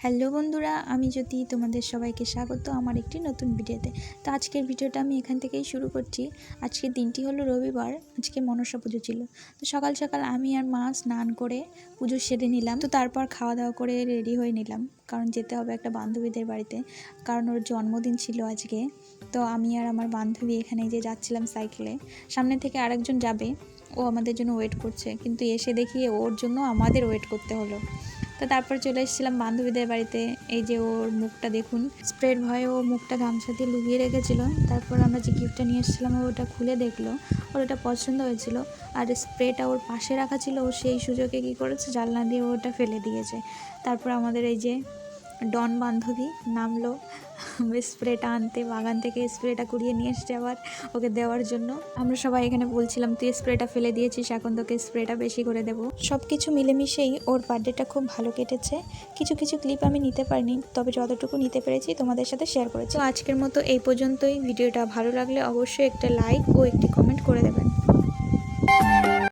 Hello বন্ধুরা, আমি যদি তোমাদের সবাইকে স্বাগত আমার একটি নতুন ভিডিওতে। তো আজকের ভিডিওটা আমি এখান থেকেই শুরু করছি। আজকের দিনটি হলো রবিবার, আজকে মনসা পুজো ছিল। তো সকাল সকাল আমি আর মা স্নান করে পুজো সেরে নিলাম। তো তারপর খাওয়া দাওয়া করে রেডি হয়ে নিলাম। কারণ যেতে হবে একটা বান্ধবীদের বাড়িতে, কারণ ওর জন্মদিন ছিল আজকে। তো আমি আর আমার বান্ধবী এখানে যে যাচ্ছিলাম সাইকেলে, সামনে থেকে আরেকজন যাবে। ও আমাদের জন্য ওয়েট করছে। কিন্তু এসে দেখি ওর জন্য আমাদের ওয়েট করতে হলো। তো তারপর চলে এসেছিলাম বান্ধবীদের বাড়িতে। এই যে ওর মুখটা দেখুন, স্প্রেড ভয়ে ও মুখটা গামছা দিয়ে লুকিয়ে রেখেছিল। তারপর আমরা যে গিফটটা নিয়ে এসেছিলাম, ও ওটা খুলে দেখল। ওর ওটা পছন্দ হয়েছিল। আর স্প্রেটা ওর পাশে রাখা ছিল, ও সেই সুযোগে কী করেছে? জানলা দিয়ে ওটা ফেলে দিয়েছে। তারপর আমাদের এই যে ডন বান্ধবী নামলো। স্প্রেটা আনতে, বাগান থেকে স্প্রেটা কুড়িয়ে নিয়ে এসছে আবার ওকে দেওয়ার জন্য। আমরা সবাই এখানে বলছিলাম, তুই স্প্রেটা ফেলে দিয়েছিস, এখন তোকে স্প্রেটা বেশি করে দেবো। সব কিছু মিলেমিশেই ওর বার্থডেটা খুব ভালো কেটেছে। কিছু কিছু ক্লিপ আমি নিতে পারিনি, তবে যতটুকু নিতে পেরেছি তোমাদের সাথে শেয়ার করেছি। আজকের মতো এই পর্যন্তই। ভিডিওটা ভালো লাগলে অবশ্যই একটা লাইক ও একটি কমেন্ট করে দেবেন।